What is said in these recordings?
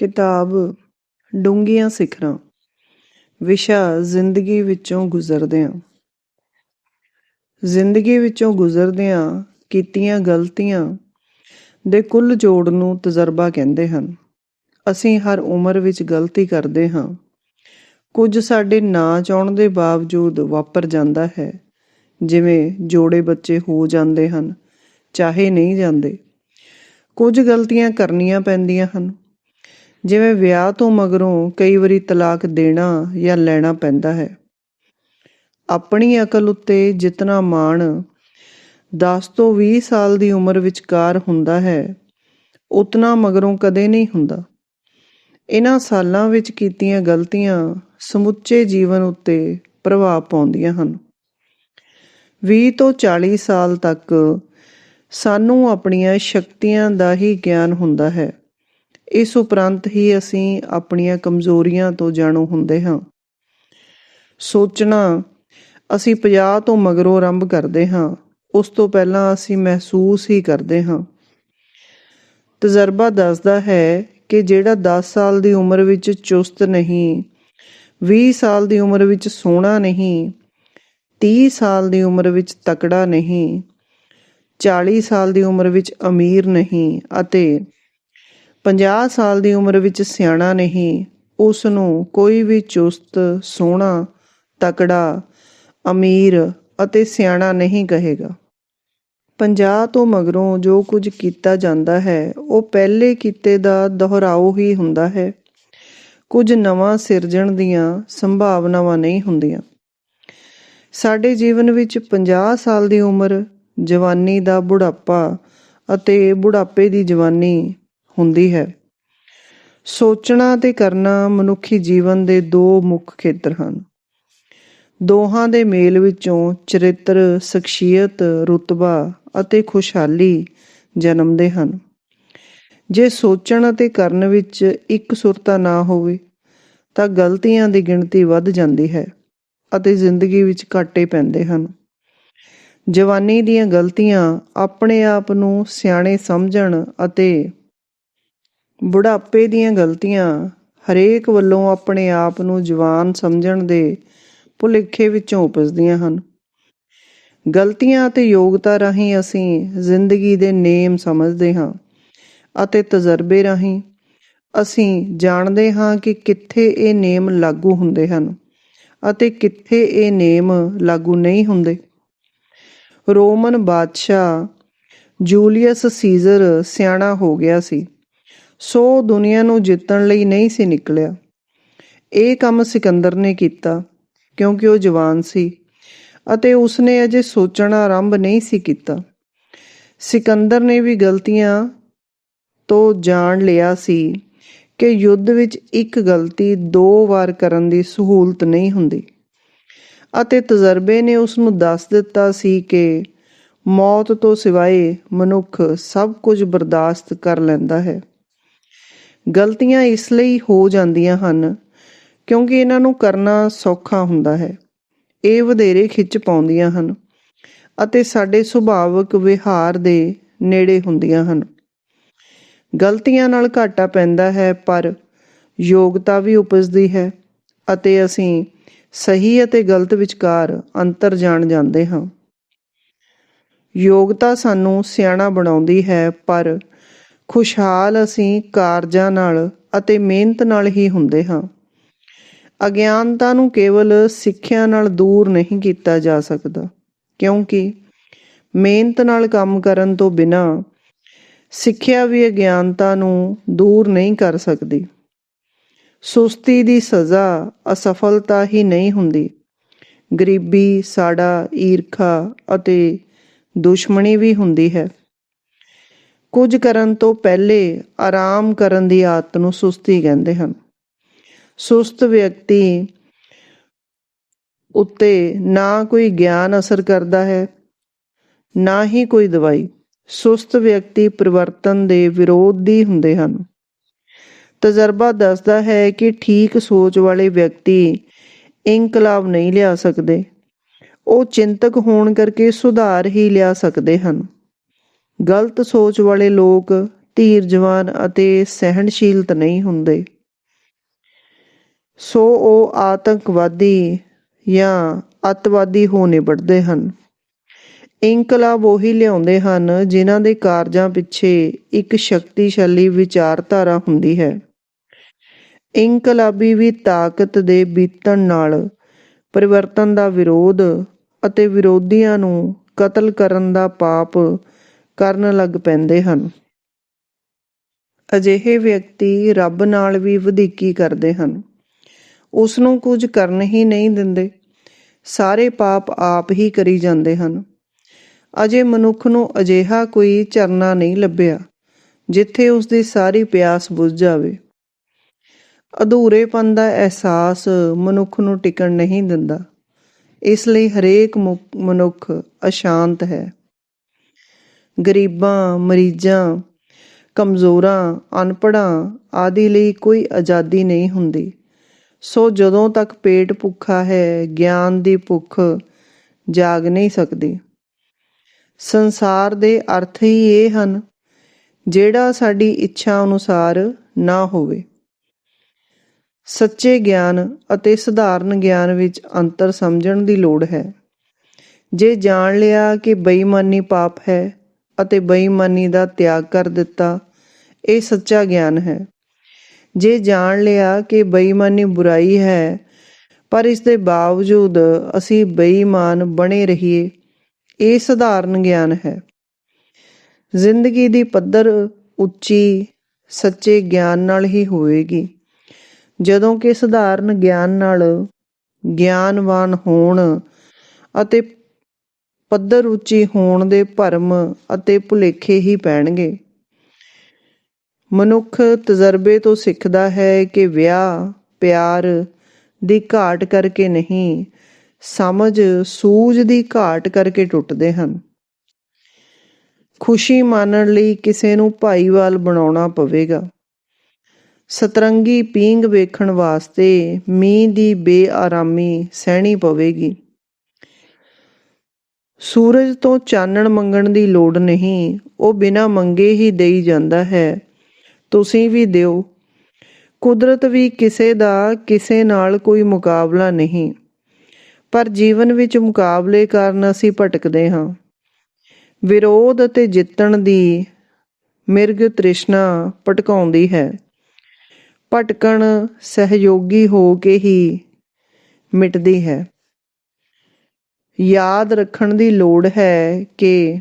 ਕਿਤਾਬ ਡੂੰਘੀਆਂ ਸਿਖਰਾਂ, ਵਿਸ਼ਾ ਜ਼ਿੰਦਗੀ ਵਿੱਚੋਂ ਗੁਜ਼ਰਦਿਆਂ। ਜ਼ਿੰਦਗੀ ਵਿੱਚੋਂ ਗੁਜ਼ਰਦਿਆਂ ਕੀਤੀਆਂ ਗਲਤੀਆਂ ਦੇ ਕੁੱਲ ਜੋੜ ਨੂੰ ਤਜਰਬਾ ਕਹਿੰਦੇ ਹਨ। ਅਸੀਂ ਹਰ ਉਮਰ ਵਿੱਚ ਗਲਤੀ ਕਰਦੇ ਹਾਂ। ਕੁਝ ਸਾਡੇ ਨਾ ਚਾਹਣ ਦੇ ਬਾਵਜੂਦ ਵਾਪਰ ਜਾਂਦਾ ਹੈ। ਜਿਵੇਂ ਜੋੜੇ ਬੱਚੇ ਹੋ ਜਾਂਦੇ ਹਨ, ਚਾਹੇ ਨਹੀਂ ਜਾਂਦੇ। ਕੁਝ ਗਲਤੀਆਂ ਕਰਨੀਆਂ ਪੈਂਦੀਆਂ ਹਨ। ਜਿਵੇਂ ਵਿਆਹ ਤੋਂ ਮਗਰੋਂ ਕਈ ਵਾਰੀ ਤਲਾਕ ਦੇਣਾ ਜਾਂ ਲੈਣਾ ਪੈਂਦਾ ਹੈ। ਆਪਣੀ ਅਕਲ ਉੱਤੇ ਜਿਤਨਾ ਮਾਣ 10 ਤੋਂ 20 ਸਾਲ ਦੀ ਉਮਰ ਵਿਚਕਾਰ ਹੁੰਦਾ ਹੈ, ਉਤਨਾ ਮਗਰੋਂ ਕਦੇ ਨਹੀਂ ਹੁੰਦਾ। ਇਹਨਾਂ ਸਾਲਾਂ ਵਿੱਚ ਕੀਤੀਆਂ ਗਲਤੀਆਂ ਸਮੁੱਚੇ ਜੀਵਨ ਉੱਤੇ ਪ੍ਰਭਾਵ ਪਾਉਂਦੀਆਂ ਹਨ। 20 ਤੋਂ 40 ਸਾਲ ਤੱਕ ਸਾਨੂੰ ਆਪਣੀਆਂ ਸ਼ਕਤੀਆਂ ਦਾ ਹੀ ਗਿਆਨ ਹੁੰਦਾ ਹੈ। ਇਸ ਉਪਰੰਤ ਹੀ ਅਸੀਂ ਆਪਣੀਆਂ ਕਮਜ਼ੋਰੀਆਂ ਤੋਂ ਜਾਣੂ ਹੁੰਦੇ ਹਾਂ। ਸੋਚਣਾ, ਅਸੀਂ 50 ਤੋਂ ਮਗਰੋਂ ਆਰੰਭ ਕਰਦੇ ਹਾਂ, ਉਸ ਤੋਂ ਪਹਿਲਾਂ ਅਸੀਂ ਮਹਿਸੂਸ ਹੀ ਕਰਦੇ ਹਾਂ। ਤਜਰਬਾ ਦੱਸਦਾ ਹੈ ਕਿ ਜਿਹੜਾ 10 ਸਾਲ ਦੀ ਉਮਰ ਵਿੱਚ ਚੁਸਤ ਨਹੀਂ 20 ਸਾਲ ਦੀ ਉਮਰ ਵਿੱਚ ਸੋਹਣਾ ਨਹੀਂ 30 ਸਾਲ ਦੀ ਉਮਰ ਵਿੱਚ ਤਕੜਾ ਨਹੀਂ 40 ਸਾਲ ਦੀ ਉਮਰ ਵਿੱਚ ਅਮੀਰ ਨਹੀਂ ਅਤੇ 50 ਸਾਲ ਦੀ ਉਮਰ ਵਿੱਚ ਸਿਆਣਾ ਨਹੀਂ ਉਸ ਨੂੰ ਕੋਈ ਵੀ ਚੁਸਤ, ਸੋਹਣਾ, ਤਕੜਾ, ਅਮੀਰ ਅਤੇ ਸਿਆਣਾ ਨਹੀਂ ਕਹੇਗਾ। 50 ਤੋਂ ਮਗਰੋਂ ਜੋ ਕੁਝ ਕੀਤਾ ਜਾਂਦਾ ਹੈ, ਉਹ ਪਹਿਲੇ ਕੀਤੇ ਦਾ ਦੁਹਰਾਓ ਹੀ ਹੁੰਦਾ ਹੈ। ਕੁਝ ਨਵਾਂ ਸਿਰਜਣ ਦੀਆਂ ਸੰਭਾਵਨਾਵਾਂ ਨਹੀਂ ਹੁੰਦੀਆਂ। ਸਾਡੇ ਜੀਵਨ ਵਿੱਚ 50 ਸਾਲ ਦੀ ਉਮਰ, ਜਵਾਨੀ ਦਾ ਬੁਢਾਪਾ ਅਤੇ ਬੁਢਾਪੇ ਦੀ ਜਵਾਨੀ ਹੁੰਦੀ ਹੈ। ਸੋਚਣਾ ਤੇ ਕਰਨਾ ਮਨੁੱਖੀ ਜੀਵਨ ਦੇ ਦੋ ਮੁੱਖ ਖੇਤਰ ਹਨ। ਦੋਹਾਂ ਦੇ ਮੇਲ ਵਿੱਚੋਂ ਚਰਿੱਤਰ, ਸ਼ਖਸੀਅਤ, ਰੁਤਬਾ ਅਤੇ ਖੁਸ਼ਹਾਲੀ ਜਨਮਦੇ ਹਨ। ਜੇ ਸੋਚਣ ਅਤੇ ਕਰਨ ਵਿੱਚ ਇੱਕ ਸੁਰਤਾ ਨਾ ਹੋਵੇ, ਤਾਂ ਗਲਤੀਆਂ ਦੀ ਗਿਣਤੀ ਵੱਧ ਜਾਂਦੀ ਹੈ ਅਤੇ ਜ਼ਿੰਦਗੀ ਵਿੱਚ ਘਾਟੇ ਪੈਂਦੇ ਹਨ। ਜਵਾਨੀ ਦੀਆਂ ਗਲਤੀਆਂ ਆਪਣੇ ਆਪ ਨੂੰ ਸਿਆਣੇ ਸਮਝਣ ਅਤੇ ਬੁਢਾਪੇ ਦੀਆਂ ਗਲਤੀਆਂ ਹਰੇਕ ਵੱਲੋਂ ਆਪਣੇ ਆਪ ਨੂੰ ਜਵਾਨ ਸਮਝਣ ਦੇ ਭੁਲੇਖੇ ਵਿੱਚੋਂ ਉਪਜਦੀਆਂ ਹਨ। ਗਲਤੀਆਂ ਅਤੇ ਯੋਗਤਾ ਰਾਹੀਂ ਅਸੀਂ ਜ਼ਿੰਦਗੀ ਦੇ ਨੇਮ ਸਮਝਦੇ ਹਾਂ ਅਤੇ ਤਜਰਬੇ ਰਾਹੀਂ ਅਸੀਂ ਜਾਣਦੇ ਹਾਂ ਕਿ ਕਿੱਥੇ ਇਹ ਨੇਮ ਲਾਗੂ ਹੁੰਦੇ ਹਨ ਅਤੇ ਕਿੱਥੇ ਇਹ ਨੇਮ ਲਾਗੂ ਨਹੀਂ ਹੁੰਦੇ। ਰੋਮਨ ਬਾਦਸ਼ਾਹ ਜੂਲੀਅਸ ਸੀਜ਼ਰ ਸਿਆਣਾ ਹੋ ਗਿਆ ਸੀ। ਸੋ ਦੁਨੀਆ ਨੂੰ ਜਿੱਤਣ ਲਈ ਨਹੀਂ ਸੀ ਨਿਕਲਿਆ। ਇਹ ਕੰਮ ਸਿਕੰਦਰ ਨੇ ਕੀਤਾ, ਕਿਉਂਕਿ ਉਹ ਜਵਾਨ ਸੀ ਅਤੇ ਉਸਨੇ ਅਜੇ ਸੋਚਣਾ ਆਰੰਭ ਨਹੀਂ ਸੀ ਕੀਤਾ। ਸਿਕੰਦਰ ਨੇ ਵੀ ਗਲਤੀਆਂ ਤੋਂ ਜਾਣ ਲਿਆ ਸੀ ਕਿ ਯੁੱਧ ਵਿੱਚ ਇੱਕ ਗਲਤੀ ਦੋ ਵਾਰ ਕਰਨ ਦੀ ਸਹੂਲਤ ਨਹੀਂ ਹੁੰਦੀ। ਅਤੇ ਤਜਰਬੇ ਨੇ ਉਸ ਨੂੰ ਦੱਸ ਦਿੱਤਾ ਸੀ ਕਿ ਮੌਤ ਤੋਂ ਸਿਵਾਏ ਮਨੁੱਖ ਸਭ ਕੁਝ ਬਰਦਾਸ਼ਤ ਕਰ ਲੈਂਦਾ ਹੈ। ਗਲਤੀਆਂ ਇਸ ਲਈ ਹੋ ਜਾਂਦੀਆਂ ਹਨ ਕਿਉਂਕਿ ਇਹਨਾਂ ਨੂੰ ਕਰਨਾ ਸੌਖਾ ਹੁੰਦਾ ਹੈ। ਇਹ ਵਧੇਰੇ ਖਿੱਚ ਪਾਉਂਦੀਆਂ ਹਨ ਅਤੇ ਸਾਡੇ ਸੁਭਾਵਿਕ ਵਿਹਾਰ ਦੇ ਨੇੜੇ ਹੁੰਦੀਆਂ ਹਨ। ਗਲਤੀਆਂ ਨਾਲ ਘਾਟਾ ਪੈਂਦਾ ਹੈ, ਪਰ ਯੋਗਤਾ ਵੀ ਉਪਜਦੀ ਹੈ ਅਤੇ ਅਸੀਂ ਸਹੀ ਅਤੇ ਗਲਤ ਵਿਚਕਾਰ ਅੰਤਰ ਜਾਣ ਜਾਂਦੇ ਹਾਂ। ਯੋਗਤਾ ਸਾਨੂੰ ਸਿਆਣਾ ਬਣਾਉਂਦੀ ਹੈ, ਪਰ ਖੁਸ਼ਹਾਲ ਅਸੀਂ ਕਾਰਜਾਂ ਨਾਲ ਅਤੇ ਮਿਹਨਤ ਨਾਲ ਹੀ ਹੁੰਦੇ ਹਾਂ। ਅਗਿਆਨਤਾ ਨੂੰ ਕੇਵਲ ਸਿੱਖਿਆ ਨਾਲ ਦੂਰ ਨਹੀਂ ਕੀਤਾ ਜਾ ਸਕਦਾ, ਕਿਉਂਕਿ ਮਿਹਨਤ ਨਾਲ ਕੰਮ ਕਰਨ ਤੋਂ ਬਿਨਾਂ ਸਿੱਖਿਆ ਵੀ ਅਗਿਆਨਤਾ ਨੂੰ ਦੂਰ ਨਹੀਂ ਕਰ ਸਕਦੀ। ਸੁਸਤੀ ਦੀ ਸਜ਼ਾ ਅਸਫਲਤਾ ਹੀ ਨਹੀਂ ਹੁੰਦੀ। ਗਰੀਬੀ, ਸਾੜਾ, ਈਰਖਾ ਅਤੇ ਦੁਸ਼ਮਣੀ ਵੀ ਹੁੰਦੀ ਹੈ। ਕੁਝ ਕਰਨ ਤੋਂ ਪਹਿਲੇ ਆਰਾਮ ਕਰਨ ਦੀ ਆਦਤ ਨੂੰ ਸੁਸਤੀ ਕਹਿੰਦੇ ਹਨ। ਸੁਸਤ ਵਿਅਕਤੀ ਉੱਤੇ ਨਾ ਕੋਈ ਗਿਆਨ ਅਸਰ ਕਰਦਾ ਹੈ, ਨਾ ਹੀ ਕੋਈ ਦਵਾਈ। ਸੁਸਤ ਵਿਅਕਤੀ ਪਰਿਵਰਤਨ ਦੇ ਵਿਰੋਧੀ ਹੁੰਦੇ ਹਨ। ਤਜਰਬਾ ਦੱਸਦਾ ਹੈ ਕਿ ਠੀਕ ਸੋਚ ਵਾਲੇ ਵਿਅਕਤੀ ਇਨਕਲਾਬ ਨਹੀਂ ਲਿਆ ਸਕਦੇ। ਉਹ ਚਿੰਤਕ ਹੋਣ ਕਰਕੇ ਸੁਧਾਰ ਹੀ ਲਿਆ ਸਕਦੇ ਹਨ। ਗਲਤ ਸੋਚ ਵਾਲੇ ਲੋਕ ਧੀਰਜਵਾਨ ਅਤੇ ਸਹਿਣਸ਼ੀਲਤ ਨਹੀਂ ਹੁੰਦੇ। ਸੋ ਉਹ ਆਤੰਕਵਾਦੀ ਜਾਂ ਅੱਤਵਾਦੀ ਹੋ ਨਿਬੜਦੇ ਹਨ। ਇਨਕਲਾਬ ਉਹੀ ਲਿਆਉਂਦੇ ਹਨ ਜਿਨ੍ਹਾਂ ਦੇ ਕਾਰਜਾਂ ਪਿੱਛੇ ਇੱਕ ਸ਼ਕਤੀਸ਼ਾਲੀ ਵਿਚਾਰਧਾਰਾ ਹੁੰਦੀ ਹੈ। ਇਨਕਲਾਬੀ ਵੀ ਤਾਕਤ ਦੇ ਬੀਤਣ ਨਾਲ ਪਰਿਵਰਤਨ ਦਾ ਵਿਰੋਧ ਅਤੇ ਵਿਰੋਧੀਆਂ ਨੂੰ ਕਤਲ ਕਰਨ ਦਾ ਪਾਪ ਕਰਨ ਲੱਗ ਪੈਂਦੇ ਹਨ। ਅਜਿਹੇ ਵਿਅਕਤੀ ਰੱਬ ਨਾਲ ਵੀ ਵਧੀਕੀ ਕਰਦੇ ਹਨ। ਉਸ ਨੂੰ ਕੁਝ ਕਰਨ ਹੀ ਨਹੀਂ ਦਿੰਦੇ। ਸਾਰੇ ਪਾਪ ਆਪ ਹੀ ਕਰੀ ਜਾਂਦੇ ਹਨ। ਅਜੇ ਮਨੁੱਖ ਨੂੰ ਅਜਿਹਾ ਕੋਈ ਝਰਨਾ ਨਹੀਂ ਲੱਭਿਆ, ਜਿੱਥੇ ਉਸ ਦੀ ਸਾਰੀ ਪਿਆਸ ਬੁਝ ਜਾਵੇ। ਅਧੂਰੇਪਨ ਦਾ ਅਹਿਸਾਸ ਮਨੁੱਖ ਨੂੰ ਟਿਕਣ ਨਹੀਂ ਦਿੰਦਾ। ਇਸ ਲਈ ਹਰੇਕ ਮਨੁੱਖ ਅਸ਼ਾਂਤ ਹੈ। ਗਰੀਬਾਂ, ਮਰੀਜ਼ਾਂ, ਕਮਜ਼ੋਰਾਂ ਅਨਪੜਾਂ ਆਦਿ ਲਈ ਕੋਈ ਆਜ਼ਾਦੀ ਨਹੀਂ ਹੁੰਦੀ। ਸੋ ਜਦੋਂ ਤੱਕ ਪੇਟ ਭੁੱਖਾ ਹੈ, ਗਿਆਨ ਦੀ ਭੁੱਖ ਜਾਗ ਨਹੀਂ ਸਕਦੀ। ਸੰਸਾਰ ਦੇ ਅਰਥ ਹੀ ਇਹ ਹਨ, ਜਿਹੜਾ ਸਾਡੀ ਇੱਛਾ ਅਨੁਸਾਰ ਨਾ ਹੋਵੇ। ਸੱਚੇ ਗਿਆਨ ਅਤੇ ਸਧਾਰਨ ਗਿਆਨ ਵਿੱਚ ਅੰਤਰ ਸਮਝਣ ਦੀ ਲੋੜ ਹੈ। ਜੇ ਜਾਣ ਲਿਆ ਕਿ ਬੇਈਮਾਨੀ ਪਾਪ ਹੈ ਅਤੇ ਬੇਈਮਾਨੀ ਦਾ ਤਿਆਗ ਕਰ ਦਿੱਤਾ। ਇਹ ਸੱਚਾ ਗਿਆਨ ਹੈ। ਜੇ ਜਾਣ ਲਿਆ ਕਿ ਬੇਈਮਾਨੀ ਬੁਰਾਈ ਹੈ, ਪਰ ਇਸ ਦੇ ਬਾਵਜੂਦ ਅਸੀਂ ਬੇਈਮਾਨ ਬਣੇ ਰਹੀਏ, ਇਹ ਸਧਾਰਨ ਗਿਆਨ ਹੈ। ਜ਼ਿੰਦਗੀ ਦੀ ਪੱਧਰ ਉੱਚੀ, ਸੱਚੇ ਗਿਆਨ ਨਾਲ ਹੀ ਹੋਵੇਗੀ। ਜਦੋਂ ਕਿ ਸਧਾਰਨ ਗਿਆਨ ਨਾਲ ਗਿਆਨਵਾਨ ਹੋਣ ਅਤੇ ਪੱਧਰ ਉੱਚੀ ਹੋਣ ਦੇ ਭਰਮ ਅਤੇ ਭੁਲੇਖੇ ਹੀ ਪੈਣਗੇ। ਮਨੁੱਖ ਤਜਰਬੇ ਤੋਂ ਸਿੱਖਦਾ ਹੈ ਕਿ ਵਿਆਹ, ਪਿਆਰ ਦੀ ਘਾਟ ਕਰਕੇ ਨਹੀਂ, ਸਮਝ, ਸੂਝ ਦੀ ਘਾਟ ਕਰਕੇ ਟੁੱਟਦੇ ਹਨ। ਖੁਸ਼ੀ ਮਾਣਨ ਲਈ ਕਿਸੇ ਨੂੰ ਭਾਈਵਾਲ ਬਣਾਉਣਾ ਪਵੇਗਾ। ਸਤਰੰਗੀ ਪੀਂਗ ਵੇਖਣ ਵਾਸਤੇ ਮੀਂਹ ਦੀ ਬੇਆਰਾਮੀ ਸਹਿਣੀ ਪਵੇਗੀ। ਸੂਰਜ ਤੋਂ ਚਾਨਣ ਮੰਗਣ ਦੀ ਲੋੜ ਨਹੀਂ, ਉਹ ਬਿਨਾਂ ਮੰਗੇ ਹੀ ਦੇਈ ਜਾਂਦਾ ਹੈ। ਤੁਸੀਂ ਵੀ ਦਿਓ। ਕੁਦਰਤ ਵੀ ਕਿਸੇ ਦਾ ਕਿਸੇ ਨਾਲ ਕੋਈ ਮੁਕਾਬਲਾ ਨਹੀਂ। ਪਰ ਜੀਵਨ ਵਿੱਚ ਮੁਕਾਬਲੇ ਕਾਰਨ ਅਸੀਂ ਭਟਕਦੇ ਹਾਂ। ਵਿਰੋਧ ਅਤੇ ਜਿੱਤਣ ਦੀ ਮਿਰਗ ਤ੍ਰਿਸ਼ਨਾ ਭਟਕਾਉਂਦੀ ਹੈ। ਭਟਕਣ ਸਹਿਯੋਗੀ ਹੋ ਕੇ ਹੀ ਮਿਟਦੀ ਹੈ। ਯਾਦ ਰੱਖਣ ਦੀ ਲੋੜ ਹੈ ਕਿ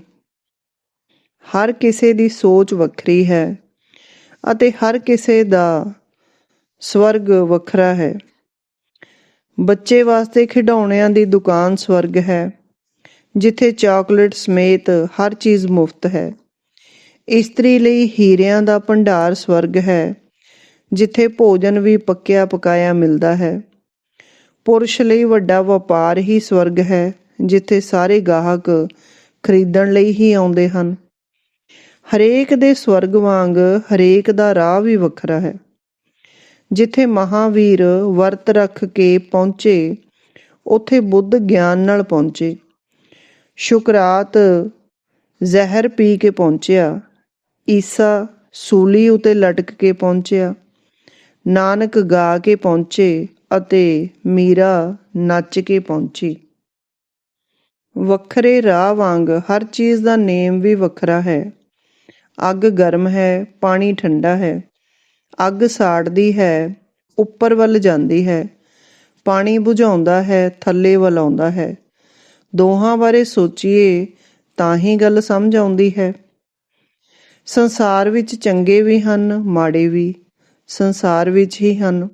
ਹਰ ਕਿਸੇ ਦੀ ਸੋਚ ਵੱਖਰੀ ਹੈ ਅਤੇ ਹਰ ਕਿਸੇ ਦਾ ਸਵਰਗ ਵੱਖਰਾ ਹੈ। ਬੱਚੇ ਵਾਸਤੇ ਖਿਡੌਣਿਆਂ ਦੀ ਦੁਕਾਨ ਸਵਰਗ ਹੈ, ਜਿੱਥੇ ਚਾਕਲੇਟ ਸਮੇਤ ਹਰ ਚੀਜ਼ ਮੁਫਤ ਹੈ। ਇਸਤਰੀ ਲਈ ਹੀਰਿਆਂ ਦਾ ਭੰਡਾਰ ਸਵਰਗ ਹੈ, ਜਿੱਥੇ ਭੋਜਨ ਵੀ ਪੱਕਿਆ ਪਕਾਇਆ ਮਿਲਦਾ ਹੈ। ਪੁਰਸ਼ ਲਈ ਵੱਡਾ ਵਪਾਰ ਹੀ ਸਵਰਗ ਹੈ ਜਿੱਥੇ ਸਾਰੇ ਗਾਹਕ ਖਰੀਦਣ ਲਈ ਹੀ ਆਉਂਦੇ ਹਨ। ਹਰੇਕ ਦੇ ਸਵਰਗ ਵਾਂਗ ਹਰੇਕ ਦਾ ਰਾਹ ਵੀ ਵੱਖਰਾ ਹੈ। ਜਿੱਥੇ ਮਹਾਵੀਰ ਵਰਤ ਰੱਖ ਕੇ ਪਹੁੰਚੇ, ਉਥੇ ਬੁੱਧ ਗਿਆਨ ਨਾਲ ਪਹੁੰਚੇ। ਸ਼ੁਕਰਾਤ ਜ਼ਹਿਰ ਪੀ ਕੇ ਪਹੁੰਚਿਆ, ਈਸਾ ਸੂਲੀ ਉਤੇ ਲਟਕ ਕੇ ਪਹੁੰਚਿਆ, ਨਾਨਕ ਗਾ ਕੇ ਪਹੁੰਚੇ ਅਤੇ ਮੀਰਾ ਨੱਚ ਕੇ ਪਹੁੰਚੀ। ਵੱਖਰੇ ਰਾਹ ਵਾਂਗ ਹਰ ਚੀਜ਼ ਦਾ ਨੇਮ ਵੀ ਵੱਖਰਾ ਹੈ। ਅੱਗ ਗਰਮ ਹੈ, ਪਾਣੀ ਠੰਡਾ ਹੈ। ਅੱਗ ਸਾੜਦੀ ਹੈ, ਉੱਪਰ ਵੱਲ ਜਾਂਦੀ ਹੈ। ਪਾਣੀ ਬੁਝਾਉਂਦਾ ਹੈ, ਥੱਲੇ ਵੱਲ ਆਉਂਦਾ ਹੈ। ਦੋਹਾਂ ਬਾਰੇ ਸੋਚੀਏ ਤਾਂ ਹੀ ਗੱਲ ਸਮਝ ਆਉਂਦੀ ਹੈ। ਸੰਸਾਰ ਵਿੱਚ ਚੰਗੇ ਵੀ ਹਨ, ਮਾੜੇ ਵੀ। ਸੰਸਾਰ ਵਿੱਚ ਹੀ ਹਨ।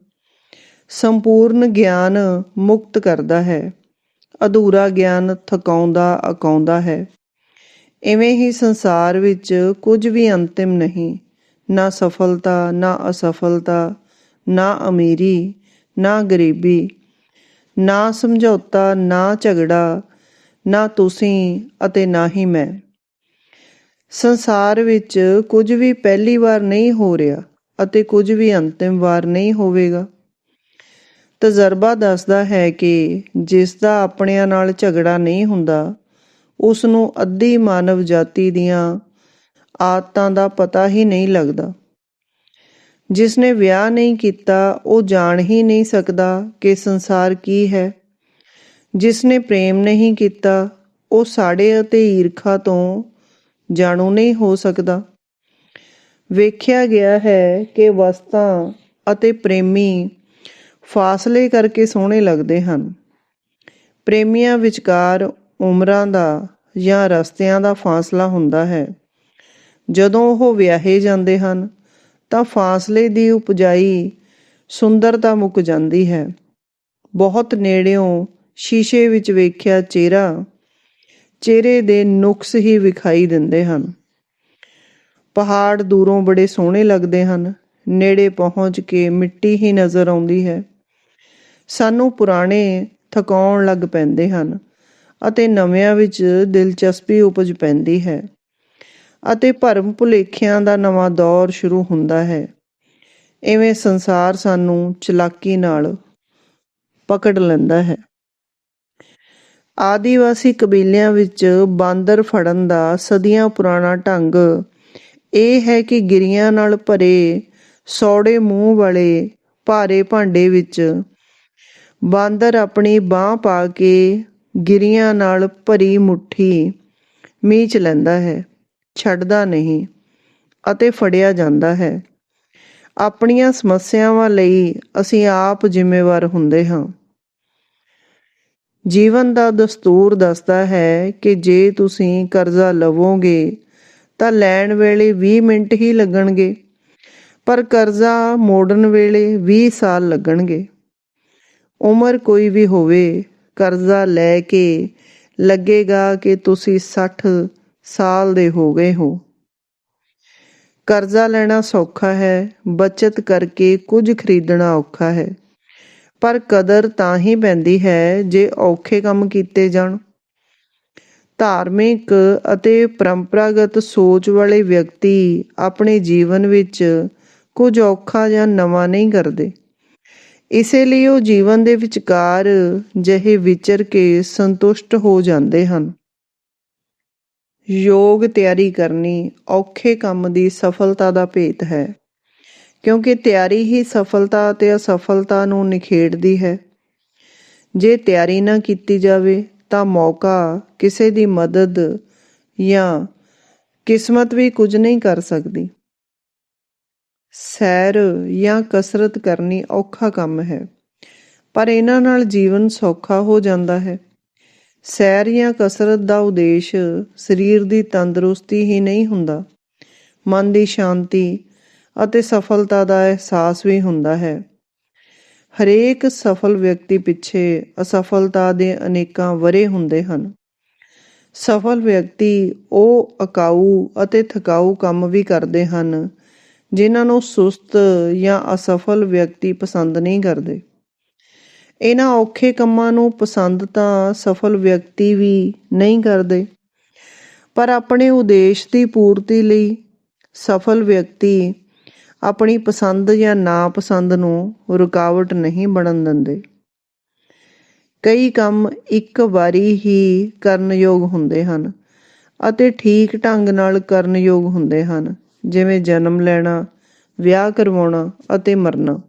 ਸੰਪੂਰਨ ਗਿਆਨ ਮੁਕਤ ਕਰਦਾ ਹੈ। ਅਧੂਰਾ ਗਿਆਨ ਥਕਾਉਂਦਾ, ਅਕਾਉਂਦਾ ਹੈ। ਇਵੇਂ ਹੀ ਸੰਸਾਰ ਵਿੱਚ ਕੁਝ ਵੀ ਅੰਤਿਮ ਨਹੀਂ, ਨਾ ਸਫਲਤਾ, ਨਾ ਅਸਫਲਤਾ, ਨਾ ਅਮੀਰੀ, ਨਾ ਗਰੀਬੀ, ਨਾ ਸਮਝੌਤਾ, ਨਾ ਝਗੜਾ, ਨਾ ਤੁਸੀਂ ਅਤੇ ਨਾ ਹੀ ਮੈਂ। ਸੰਸਾਰ ਵਿੱਚ ਕੁਝ ਵੀ ਪਹਿਲੀ ਵਾਰ ਨਹੀਂ ਹੋ ਰਿਹਾ ਅਤੇ ਕੁਝ ਵੀ ਅੰਤਿਮ ਵਾਰ ਨਹੀਂ ਹੋਵੇਗਾ। ਤਜਰਬਾ ਦੱਸਦਾ ਹੈ ਕਿ ਜਿਸ ਦਾ ਆਪਣਿਆਂ ਨਾਲ ਝਗੜਾ ਨਹੀਂ ਹੁੰਦਾ ਉਸ ਨੂੰ ਅੱਧੀ ਮਾਨਵ ਜਾਤੀ ਦੀਆਂ ਆਦਤਾਂ ਦਾ ਪਤਾ ਹੀ ਨਹੀਂ ਲੱਗਦਾ। ਜਿਸ ਨੇ ਵਿਆਹ ਨਹੀਂ ਕੀਤਾ, ਉਹ ਜਾਣ ਹੀ ਨਹੀਂ ਸਕਦਾ ਕਿ ਸੰਸਾਰ ਕੀ ਹੈ। ਜਿਸ ਨੇ ਪ੍ਰੇਮ ਨਹੀਂ ਕੀਤਾ, ਉਹ ਸਾੜੇ ਅਤੇ ਈਰਖਾ ਤੋਂ ਜਾਣੂ ਨਹੀਂ ਹੋ ਸਕਦਾ। ਵੇਖਿਆ ਗਿਆ ਹੈ ਕਿ ਵਸਤਾਂ ਅਤੇ ਪ੍ਰੇਮੀ ਫਾਸਲੇ ਕਰਕੇ ਸੋਹਣੇ ਲੱਗਦੇ ਹਨ। ਪ੍ਰੇਮੀਆਂ ਵਿਚਕਾਰ ਉਮਰਾਂ ਦਾ ਜਾਂ ਰਸਤਿਆਂ ਦਾ ਫਾਸਲਾ ਹੁੰਦਾ ਹੈ। ਜਦੋਂ ਉਹ ਵਿਆਹੇ ਜਾਂਦੇ ਹਨ, ਤਾਂ ਫਾਸਲੇ ਦੀ ਉਪਜਾਈ ਸੁੰਦਰਤਾ ਮੁੱਕ ਜਾਂਦੀ ਹੈ। ਬਹੁਤ ਨੇੜਿਓਂ ਸ਼ੀਸ਼ੇ ਵਿੱਚ ਵੇਖਿਆ ਚਿਹਰਾ, ਚਿਹਰੇ ਦੇ ਨੁਕਸ ਹੀ ਵਿਖਾਈ ਦਿੰਦੇ ਹਨ। ਪਹਾੜ ਦੂਰੋਂ ਬੜੇ ਸੋਹਣੇ ਲੱਗਦੇ ਹਨ। ਨੇੜੇ ਪਹੁੰਚ ਕੇ ਮਿੱਟੀ ਹੀ ਨਜ਼ਰ ਆਉਂਦੀ ਹੈ। ਸਾਨੂੰ ਪੁਰਾਣੇ ਥਕਾਉਣ ਲੱਗ ਪੈਂਦੇ ਹਨ ਅਤੇ ਨਵਿਆਂ ਵਿੱਚ ਦਿਲਚਸਪੀ ਉਪਜ ਪੈਂਦੀ ਹੈ ਅਤੇ ਭਰਮ ਭੁਲੇਖਿਆਂ ਦਾ ਨਵਾਂ ਦੌਰ ਸ਼ੁਰੂ ਹੁੰਦਾ ਹੈ। ਐਵੇਂ ਸੰਸਾਰ ਸਾਨੂੰ ਚਲਾਕੀ ਨਾਲ ਪਕੜ ਲੈਂਦਾ ਹੈ। ਆਦੀਵਾਸੀ ਕਬੀਲਿਆਂ ਵਿੱਚ ਬਾਂਦਰ ਫੜਨ ਦਾ ਸਦੀਆਂ ਪੁਰਾਣਾ ਢੰਗ ਇਹ ਹੈ ਕਿ ਗਿਰੀਆਂ ਨਾਲ ਭਰੇ ਸੌੜੇ ਮੂੰਹ ਵਾਲੇ ਭਾਰੇ ਭਾਂਡੇ ਵਿੱਚ ਬਾਂਦਰ ਆਪਣੀ ਬਾਹ ਪਾ ਕੇ ਗਿਰੀਆਂ ਨਾਲ ਭਰੀ ਮੁਠੀ ਮੀਚ ਲੈਂਦਾ ਹੈ, ਛੱਡਦਾ ਨਹੀਂ ਅਤੇ ਫੜਿਆ ਜਾਂਦਾ ਹੈ। ਆਪਣੀਆਂ ਸਮੱਸਿਆਵਾਂ ਲਈ ਅਸੀਂ ਆਪ ਜ਼ਿੰਮੇਵਾਰ ਹੁੰਦੇ ਹਾਂ। ਜੀਵਨ ਦਾ ਦਸਤੂਰ ਦੱਸਦਾ ਹੈ ਕਿ ਜੇ ਤੁਸੀਂ ਕਰਜ਼ਾ ਲਵੋਗੇ ਤਾਂ ਲੈਣ ਵੇਲੇ 20 ਮਿੰਟ ਹੀ ਲੱਗਣਗੇ, ਪਰ ਕਰਜ਼ਾ ਮੋੜਨ ਵੇਲੇ 20 ਸਾਲ ਲੱਗਣਗੇ। ਉਮਰ ਕੋਈ ਵੀ ਹੋਵੇ, ਕਰਜ਼ਾ ਲੈ ਕੇ ਲੱਗੇਗਾ ਕਿ ਤੁਸੀਂ 60 ਸਾਲ ਦੇ ਹੋ ਗਏ ਹੋ। ਕਰਜ਼ਾ ਲੈਣਾ ਸੌਖਾ ਹੈ, ਬਚਤ ਕਰਕੇ ਕੁਝ ਖਰੀਦਣਾ ਔਖਾ ਹੈ। ਪਰ ਕਦਰ ਤਾਂ ਹੀ ਪੈਂਦੀ ਹੈ ਜੇ ਔਖੇ ਕੰਮ ਕੀਤੇ ਜਾਣ। ਧਾਰਮਿਕ ਅਤੇ ਪਰੰਪਰਾਗਤ ਸੋਚ ਵਾਲੇ ਵਿਅਕਤੀ ਆਪਣੇ ਜੀਵਨ ਵਿੱਚ ਕੁਝ ਔਖਾ ਜਾਂ ਨਵਾਂ ਨਹੀਂ ਕਰਦੇ। ਇਸੇ ਲਈ ਉਹ ਜੀਵਨ ਦੇ ਵਿਚਕਾਰ ਜਿਹੇ ਵਿਚਰ ਕੇ ਸੰਤੁਸ਼ਟ ਹੋ ਜਾਂਦੇ ਹਨ। ਯੋਗ ਤਿਆਰੀ ਕਰਨੀ ਔਖੇ ਕੰਮ ਦੀ ਸਫਲਤਾ ਦਾ ਭੇਤ ਹੈ, ਕਿਉਂਕਿ ਤਿਆਰੀ ਹੀ ਸਫਲਤਾ ਅਤੇ ਅਸਫਲਤਾ ਨੂੰ ਨਿਖੇੜਦੀ ਹੈ। ਜੇ ਤਿਆਰੀ ਨਾ ਕੀਤੀ ਜਾਵੇ, ਤਾਂ ਮੌਕਾ ਕਿਸੇ ਦੀ ਮਦਦ ਜਾਂ ਕਿਸਮਤ ਵੀ ਕੁਝ ਨਹੀਂ ਕਰ ਸਕਦੀ। ਸੈਰ ਜਾਂ ਕਸਰਤ ਕਰਨੀ ਔਖਾ ਕੰਮ ਹੈ, ਪਰ ਇਹਨਾਂ ਨਾਲ ਜੀਵਨ ਸੌਖਾ ਹੋ ਜਾਂਦਾ ਹੈ। ਸੈਰ ਜਾਂ ਕਸਰਤ ਦਾ ਉਦੇਸ਼ ਸਰੀਰ ਦੀ ਤੰਦਰੁਸਤੀ ਹੀ ਨਹੀਂ ਹੁੰਦਾ। ਮਨ ਦੀ ਸ਼ਾਂਤੀ ਅਤੇ ਸਫਲਤਾ ਦਾ ਅਹਿਸਾਸ ਵੀ ਹੁੰਦਾ ਹੈ। ਹਰੇਕ ਸਫਲ ਵਿਅਕਤੀ ਪਿੱਛੇ ਅਸਫਲਤਾ ਦੇ ਅਨੇਕਾਂ ਵਰੇ ਹੁੰਦੇ ਹਨ। ਸਫਲ ਵਿਅਕਤੀ ਉਹ ਅਕਾਊ ਅਤੇ ਥਕਾਊ ਕੰਮ ਵੀ ਕਰਦੇ ਹਨ ਜਿਨ੍ਹਾਂ ਨੂੰ ਸੁਸਤ ਜਾਂ ਅਸਫਲ ਵਿਅਕਤੀ ਪਸੰਦ ਨਹੀਂ ਕਰਦੇ। ਇਹਨਾਂ ਔਖੇ ਕੰਮਾਂ ਨੂੰ ਪਸੰਦ ਤਾਂ ਸਫਲ ਵਿਅਕਤੀ ਵੀ ਨਹੀਂ ਕਰਦੇ, ਪਰ ਆਪਣੇ ਉਦੇਸ਼ ਦੀ ਪੂਰਤੀ ਲਈ ਸਫਲ ਵਿਅਕਤੀ ਆਪਣੀ ਪਸੰਦ ਜਾਂ ਨਾਪਸੰਦ ਨੂੰ ਰੁਕਾਵਟ ਨਹੀਂ ਬਣਨ ਦਿੰਦੇ। ਕਈ ਕੰਮ ਇੱਕ ਵਾਰੀ ਹੀ ਕਰਨਯੋਗ ਹੁੰਦੇ ਹਨ ਅਤੇ ਠੀਕ ਢੰਗ ਨਾਲ ਕਰਨਯੋਗ ਹੁੰਦੇ ਹਨ। ਜਿਵੇਂ ਜਨਮ ਲੈਣਾ, ਵਿਆਹ ਕਰਵਾਉਣਾ ਅਤੇ ਮਰਨਾ।